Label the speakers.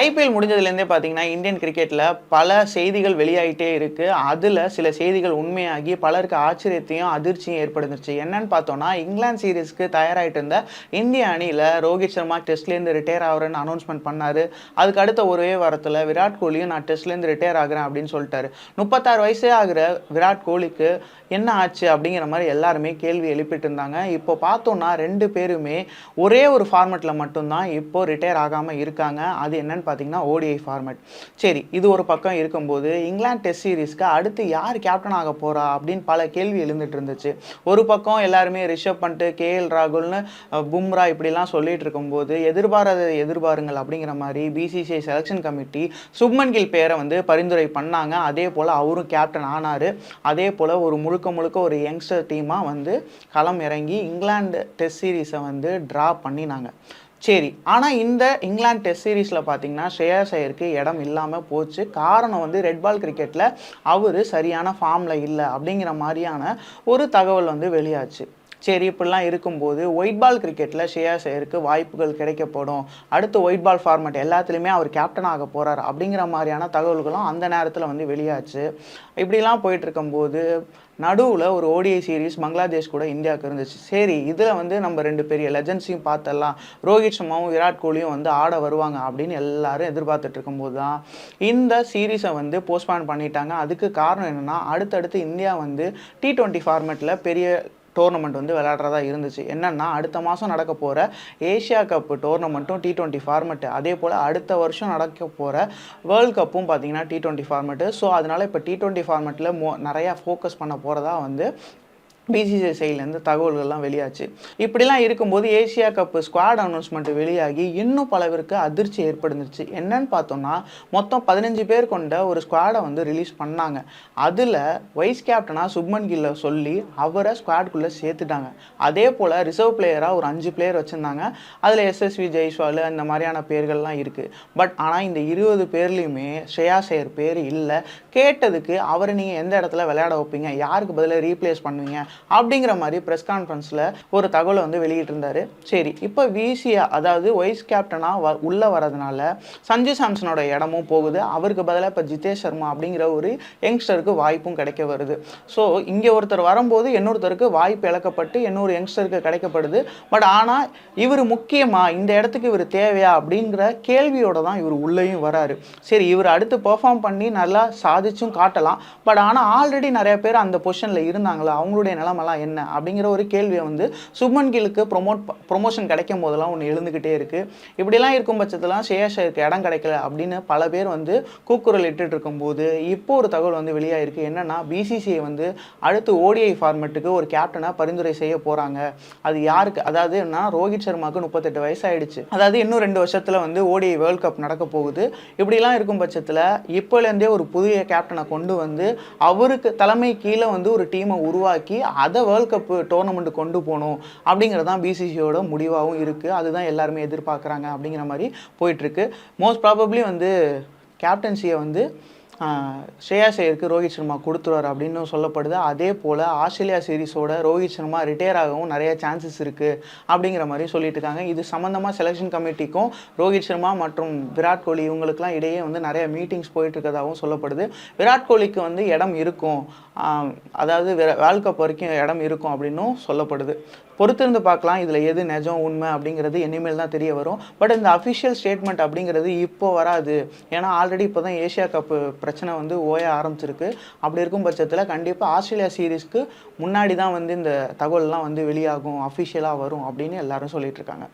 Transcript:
Speaker 1: IPL முடிஞ்சதுலேருந்தே பார்த்தீங்கன்னா Indian கிரிக்கெட்டில் பல செய்திகள் வெளியாகிட்டே இருக்குது அதில் சில செய்திகள் உண்மையாகி பலருக்கு ஆச்சரியத்தையும் அதிர்ச்சியும் ஏற்படுத்துச்சு. என்னன்னு பார்த்தோன்னா இங்கிலாந்து சீரீஸ்க்கு தயாராகிட்டு இருந்த இந்திய அணியில் ரோஹித் சர்மா டெஸ்ட்லேருந்து ரிட்டையர் ஆகிறேன்னு அனௌன்ஸ்மெண்ட் பண்ணார். அதுக்கு அடுத்த ஒரே வாரத்தில் விராட் கோலியும் நான் டெஸ்ட்லேருந்து ரிட்டையர் ஆகிறேன் அப்படின்னு சொல்லிட்டாரு. முப்பத்தாறு வயசே ஆகிற விராட் கோலிக்கு என்ன ஆச்சு அப்படிங்கிற மாதிரி எல்லாருமே கேள்வி எழுப்பிட்டு இருந்தாங்க. இப்போ பார்த்தோன்னா ரெண்டு பேருமே ஒரே ஒரு ஃபார்மெட்டில் மட்டும்தான் இப்போது ரிட்டையர் ஆகாமல் இருக்காங்க. அது என்னன்னு பார்த்தீங்கன்னா ஓடிஐ ஃபார்மேட் சரி இது ஒரு பக்கம் இருக்கும்போது இங்கிலாந்து டெஸ்ட் சீரீஸ்க்கு அடுத்து யார் கேப்டன் ஆக போகிறா அப்படின்னு பல கேள்வி எழுந்துட்டு இருந்துச்சு. ஒரு பக்கம் எல்லாருமே ரிஷப் பண்ணிட்டு கே எல் ராகுல்னு பும்ரா இப்படிலாம் சொல்லிட்டு இருக்கும்போது எதிர்பாராத எதிர்பாருங்கள் அப்படிங்கிற மாதிரி BCCI selection committee Shubman Gill பேரை வந்து பரிந்துரை பண்ணாங்க. அதே போல் அவரும் கேப்டன் ஆனார். அதே போல் ஒரு முழுக்க முழுக்க ஒரு யங்ஸ்டர் டீமாக வந்து களம் இறங்கி இங்கிலாந்து டெஸ்ட் சீரீஸை வந்து ட்ரா பண்ணினாங்க. சரி ஆனால் இந்த இங்கிலாந்து டெஸ்ட் சீரீஸில் பார்த்தீங்கன்னா ஸ்ரேயாஸ் ஐயருக்கு இடம் இல்லாமல் போச்சு. காரணம் வந்து ரெட் பால் கிரிக்கெட்டில் அவர் சரியான ஃபார்மில் இல்லை அப்படிங்கிற மாதிரியான ஒரு தகவல் வந்து வெளியாச்சு. சரி இப்படிலாம் இருக்கும்போது ஒயிட் பால் கிரிக்கெட்டில் ஷேயாஸ் ஐயருக்கு வாய்ப்புகள் கிடைக்கப்படும். அடுத்து ஒயிட் பால் ஃபார்மேட் எல்லாத்துலேயுமே அவர் கேப்டன் ஆக போகிறார் அப்படிங்கிற மாதிரியான தகவல்களும் அந்த நேரத்தில் வந்து வெளியாச்சு. இப்படிலாம் போயிட்டு இருக்கும்போது நடுவில் ஒரு ஓடிஐ சீரிஸ் பங்களாதேஷ் கூட இந்தியாவுக்கு இருந்துச்சு. சரி இதில் வந்து நம்ம ரெண்டு பெரிய லெஜன்ஸையும் பார்த்தலாம் ரோஹித் சர்மாவும் விராட் கோலியும் வந்து ஆட வருவாங்க அப்படின்னு எல்லாரும் எதிர்பார்த்துட்டு இருக்கும்போது தான் இந்த சீரீஸை வந்து போஸ்ட்பான் பண்ணிட்டாங்க. அதுக்கு காரணம் என்னென்னா அடுத்தடுத்து இந்தியா வந்து டி டுவெண்ட்டி ஃபார்மேட்டில் பெரிய டோர்னமெண்ட் வந்து விளையாடுறதா இருந்துச்சு. என்னன்னா அடுத்த மாதம் நடக்க போகிற ஏஷியா கப்பு டோர்னமெண்ட்டும் டி டுவெண்ட்டி ஃபார்மெட்டு அதே போல் அடுத்த வருஷம் நடக்க போகிற வேர்ல்டு கப்பும் பார்த்தீங்கன்னா டி டுவெண்ட்டி ஃபார்மெட்டு ஸோ அதனால் இப்போ டி டுவெண்ட்டி ஃபார்மெட்டில் மோ நிறையா ஃபோக்கஸ் பண்ண போகிறதா வந்து பிசிசிஐ சைட்லேருந்து தகவல்கள்லாம் வெளியாச்சு. இப்படிலாம் இருக்கும்போது ஏசியா கப் ஸ்குவாட் அனௌன்ஸ்மெண்ட் வெளியாகி இன்னும் பல பேருக்கு அதிர்ச்சி ஏற்படுந்துச்சு என்னன்னு பார்த்தோம்னா மொத்தம் பதினஞ்சு பேர் கொண்ட ஒரு ஸ்குவாடை வந்து ரிலீஸ் பண்ணாங்க. அதில் வைஸ் கேப்டனாக சுப்மன் கில்ல சொல்லி அவரை ஸ்குவாட்குள்ளே சேர்த்துட்டாங்க. அதே போல் ரிசர்வ் பிளேயராக ஒரு அஞ்சு பிளேயர் வச்சுருந்தாங்க. அதில் எஸ்எஸ்வி ஜெய்ஸ்வால் அந்த மாதிரியான பேர்கள்லாம் இருக்குது பட் ஆனால் இந்த இருபது பேர்லேயுமே ஸ்ரேயா சேர் பேர் இல்லை. கேட்டதுக்கு அவரை நீங்கள் எந்த இடத்துல விளையாட வைப்பீங்க? யாருக்கு பதிலாக ரீப்ளேஸ் பண்ணுவீங்க? அப்படிங்கிற மாதிரி ப்ரெஸ் கான்ஃபரன்ஸில் ஒரு தகவலை வந்து வெளியிட்டிருந்தாரு. சரி இப்போ விசியா அதாவது வைஸ் கேப்டனாக வ உள்ளே வரதுனால சஞ்சு சாம்சனோட இடமும் போகுது. அவருக்கு பதிலாக இப்போ ஜிதேஷ் சர்மா அப்படிங்கிற ஒரு யங்ஸ்டருக்கு வாய்ப்பும் கிடைக்க வருது. ஸோ இங்கே ஒருத்தர் வரும்போது இன்னொருத்தருக்கு வாய்ப்பு இழக்கப்பட்டு இன்னொரு யங்ஸ்டருக்கு கிடைக்கப்படுது. பட் ஆனால் இவர் முக்கியமாக இந்த இடத்துக்கு இவர் தேவையா அப்படிங்கிற கேள்வியோட தான் இவர் உள்ளேயும் வராரு. சரி இவர் அடுத்து பெர்ஃபார்ம் பண்ணி நல்லா சாதிச்சும் காட்டலாம். பட் ஆனால் ஆல்ரெடி நிறைய பேர் அந்த பொசிஷனில் இருந்தாங்களா? அவங்களுடைய நிலமெல்லாம் என்ன அப்படிங்கிற ஒரு கேள்வியை வந்து சுப்மன் கிலுக்கு ப்ரொமோட் ப்ரொமோஷன் கிடைக்கும் போதெல்லாம் ஒன்று எழுந்துக்கிட்டே இருக்குது இப்படிலாம் இருக்கும் பட்சத்தில் சேஷருக்கு இடம் கிடைக்கல அப்படின்னு பல பேர் வந்து கூக்குரல் இட்டுட்டு இருக்கும்போது இப்போ ஒரு தகவல் வந்து வெளியாகிருக்கு என்னென்னா பிசிசிஐ வந்து அடுத்து ஓடிஐ ஃபார்மெட்டுக்கு ஒரு கேப்டனை பரிந்துரை செய்ய போகிறாங்க அது யாருக்கு? அதாவது என்ன ரோஹித் சர்மாவுக்கு முப்பத்தெட்டு வயசு ஆயிடுச்சு அதாவது இன்னும் ரெண்டு வருஷத்தில் வந்து ஓடிஐ வேர்ல்ட் கப் நடக்க போகுது. இப்படிலாம் இருக்கும் பட்சத்தில் இப்போலேருந்தே ஒரு புதிய கேப்டனை கொண்டு வந்து அவருக்கு தலைமை கீழே வந்து ஒரு டீமை உருவாக்கி அதை வேர்ல்ட் கப் டோர்னமெண்ட் கொண்டு போகணும் அப்படிங்கிறது தான் பிசிசியோட முடிவாகவும் இருக்குது அதுதான் எல்லாருமே எதிர்பார்க்குறாங்க அப்படிங்கிற மாதிரி போயிட்டுருக்கு மோஸ்ட் ப்ராபப்ளி வந்து கேப்டன்சியை வந்து ஸ்ரேயா சேயருக்கு ரோஹித் சர்மா கொடுத்துருவார் அப்படின்னு சொல்லப்படுது. அதே போல் ஆஸ்திரேலியா சீரிஸோட ரோஹித் சர்மா ரிட்டையர் ஆகவும் நிறைய சான்சஸ் இருக்குது அப்படிங்கிற மாதிரி சொல்லிட்டு இருக்காங்க. இது சம்மந்தமாக செலெக்ஷன் கமிட்டிக்கும் ரோஹித் சர்மா மற்றும் விராட் கோலி இவங்களுக்குலாம் இடையே வந்து நிறைய மீட்டிங்ஸ் போயிட்டுருக்கதாகவும் சொல்லப்படுது. விராட் கோலிக்கு வந்து இடம் இருக்கும். அதாவது வேர்ல்ட் கப் வரைக்கும் இடம் இருக்கும் அப்படின்னும் சொல்லப்படுது. பொறுத்திருந்து பார்க்கலாம் இதில் எது நிஜம் உண்மை அப்படிங்கிறது இனிமேல் தான் தெரிய வரும். பட் இந்த அஃபிஷியல் ஸ்டேட்மெண்ட் அப்படிங்கிறது இப்போ வராது. ஏன்னா ஆல்ரெடி இப்போ தான் ஏஷியா கப் பிரச்சனை வந்து ஓய ஆரம்பிச்சிருக்கு. அப்படி இருக்கும் பட்சத்தில் கண்டிப்பாக ஆஸ்திரேலியா சீரீஸ்க்கு முன்னாடி தான் வந்து இந்த தகவல்லாம் வந்து வெளியாகும் அஃபிஷியலாக வரும் அப்படின்னு எல்லாரும் சொல்லிட்டு இருக்காங்க.